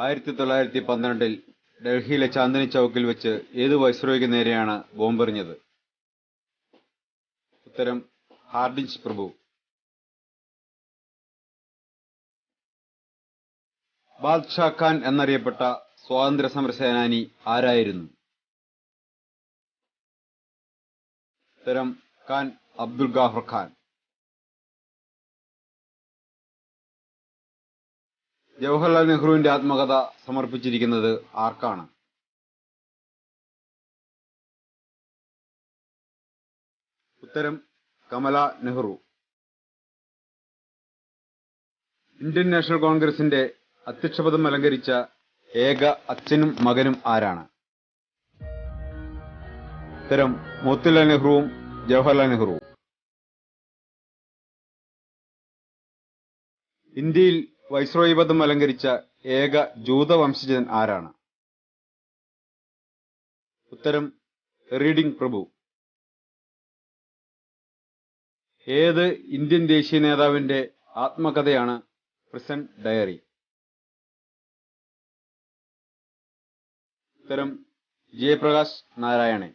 ആയിരത്തി തൊള്ളായിരത്തി പന്ത്രണ്ടിൽ ഡൽഹിയിലെ ചാന്ദിനി ചൗക്കിൽ വെച്ച് ഏത് വൈസ്രോയ്ക്ക് നേരെയാണ് ബോംബെറിഞ്ഞത്? ഉത്തരം ഹാർഡിൻസ് പ്രഭു. ബാദ്ഷാ ഖാൻ എന്നറിയപ്പെട്ട സ്വാതന്ത്ര്യ സമര സേനാനി ആരായിരുന്നു? ഉത്തരം ഖാൻ അബ്ദുൽ ഗാഫർ ഖാൻ. ജവഹർലാൽ നെഹ്റുവിന്റെ ആത്മകഥ സമർപ്പിച്ചിരിക്കുന്നത് ആർക്കാണ്? ഉത്തരം കമല നെഹ്റു. ഇന്ത്യൻ നാഷണൽ കോൺഗ്രസിന്റെ അധ്യക്ഷപദം അലങ്കരിച്ച ഏക അച്ഛനും മകനും ആരാണ്? ഉത്തരം മോത്തിലാൽ നെഹ്റുവും ജവഹർലാൽ നെഹ്റുവും. ഇന്ത്യയിൽ വൈസ്രോയി പദം അലങ്കരിച്ച ഏക ജൂത വംശജൻ ആരാണ്? ഉത്തരം റീഡിംഗ് പ്രഭു. ഏത് ഇന്ത്യൻ ദേശീയ നേതാവിന്റെ ആത്മകഥയാണ് പ്രസന്റ് ഡയറി? ഉത്തരം Jayaprakash Narayanan.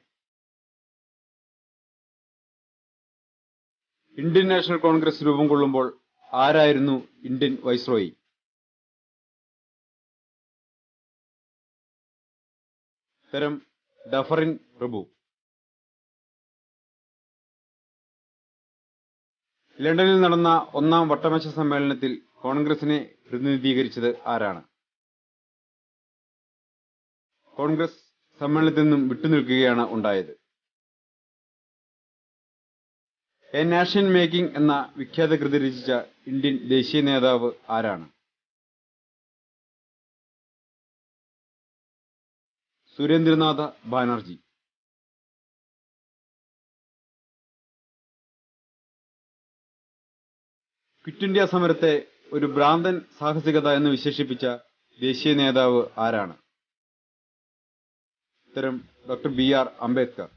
Indian National Congress രൂപം കൊള്ളുമ്പോൾ ആരായിരുന്നു ഇന്ത്യൻ വൈസ്രോയി ഉത്തരം ഡഫറിൻ പ്രഭു ലണ്ടനിൽ നടന്ന ഒന്നാം വട്ടമേശ സമ്മേളനത്തിൽ കോൺഗ്രസിനെ പ്രതിനിധീകരിച്ചത് ആരാണ്? കോൺഗ്രസ് സമ്മേളനത്തിൽ നിന്നും വിട്ടുനിൽക്കുകയാണ് ഉണ്ടായത്. എ നാഷൻ മേക്കിംഗ് എന്ന വിഖ്യാത കൃതി രചിച്ച ഇന്ത്യൻ ദേശീയ നേതാവ് ആരാണ്? സുരേന്ദ്രനാഥ ബാനർജി. ക്വിറ്റ് ഇന്ത്യ സമരത്തെ ഒരു ഭ്രാന്തൻ സാഹസികത എന്ന് വിശേഷിപ്പിച്ച ദേശീയ നേതാവ് ആരാണ്? ഉത്തരം ഡോക്ടർ ബി ആർ അംബേദ്കർ.